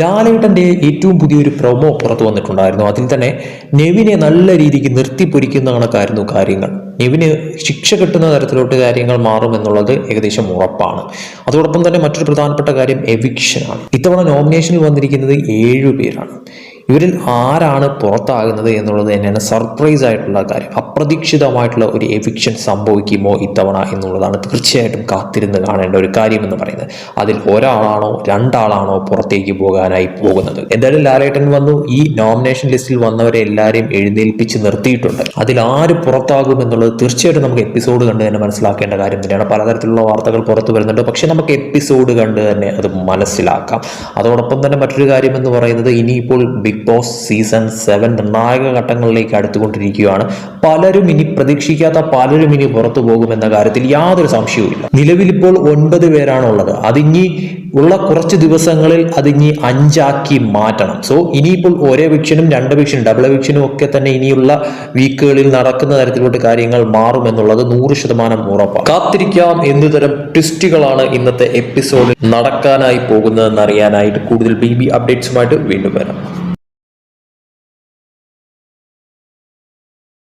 ലാലേട്ടന്റെ ഏറ്റവും പുതിയൊരു പ്രൊമോ പുറത്തു വന്നിട്ടുണ്ടായിരുന്നു. അതിൽ തന്നെ നെവിനെ നല്ല രീതിക്ക് നിർത്തിപ്പൊരിക്കുന്ന കണക്കായിരുന്നു കാര്യങ്ങൾ. നെവിന് ശിക്ഷ കിട്ടുന്ന തരത്തിലോട്ട് കാര്യങ്ങൾ മാറുമെന്നുള്ളത് ഏകദേശം ഉറപ്പാണ്. അതോടൊപ്പം തന്നെ മറ്റൊരു പ്രധാനപ്പെട്ട കാര്യം എവിക്ഷനാണ് ഇത്തവണ നോമിനേഷനിൽ വന്നിരിക്കുന്നത് ഏഴു പേരാണ്. ഇവരിൽ ആരാണ് പുറത്താകുന്നത് എന്നുള്ളത് തന്നെയാണ് സർപ്രൈസ് ആയിട്ടുള്ള കാര്യം. അപ്രതീക്ഷിതമായിട്ടുള്ള ഒരു എവിക്ഷൻ സംഭവിക്കുമോ ഇത്തവണ എന്നുള്ളതാണ് തീർച്ചയായിട്ടും കാത്തിരുന്ന് കാണേണ്ട ഒരു കാര്യമെന്ന് പറയുന്നത്. അതിൽ ഒരാളാണോ രണ്ടാളാണോ പുറത്തേക്ക് പോകാനായി പോകുന്നത്? എന്തായാലും ലാലേട്ടൻ വന്നു. ഈ നോമിനേഷൻ ലിസ്റ്റിൽ വന്നവരെ എല്ലാവരെയും എഴുന്നേൽപ്പിച്ച് നിർത്തിയിട്ടുണ്ട്. അതിൽ ആര് പുറത്താകും എന്നുള്ളത് തീർച്ചയായിട്ടും നമുക്ക് എപ്പിസോഡ് കണ്ട് തന്നെ മനസ്സിലാക്കേണ്ട കാര്യം തന്നെയാണ്. പലതരത്തിലുള്ള വാർത്തകൾ പുറത്തു വരുന്നുണ്ട്. പക്ഷെ നമുക്ക് എപ്പിസോഡ് കണ്ട് തന്നെ അത് മനസ്സിലാക്കാം. അതോടൊപ്പം തന്നെ മറ്റൊരു കാര്യം എന്ന് പറയുന്നത് ഇനിയിപ്പോൾ ബിഗ് ബോസ് സീസൺ സെവൻ നിർണായക ഘട്ടങ്ങളിലേക്ക് അടുത്തുകൊണ്ടിരിക്കുകയാണ്. പലരും ഇനി പ്രതീക്ഷിക്കാത്ത പലരും ഇനി പുറത്തു പോകുമെന്ന കാര്യത്തിൽ യാതൊരു സംശയവുമില്ല നിലവിലിപ്പോൾ ഒൻപത് പേരാണുള്ളത് അതിനി ഉള്ള കുറച്ച് ദിവസങ്ങളിൽ അതിനി അഞ്ചാക്കി മാറ്റണം. സോ ഇനിയിപ്പോൾ ഒരേ വിക്ഷനും രണ്ട് വിക്ഷനും ഡബിൾ വിക്ഷനും ഒക്കെ തന്നെ ഇനിയുള്ള വീക്കുകളിൽ നടക്കുന്ന തരത്തിലോട്ട് കാര്യങ്ങൾ മാറുമെന്നുള്ളത് നൂറ് ശതമാനം ഉറപ്പാണ്. കാത്തിരിക്കാം. എന്തു തരം ട്വിസ്റ്റുകളാണ് ഇന്നത്തെ എപ്പിസോഡിൽ നടക്കാനായി പോകുന്നതെന്ന് അറിയാനായിട്ട് കൂടുതൽ ബി ബി അപ്ഡേറ്റ്സുമായിട്ട് വീണ്ടും വരാം.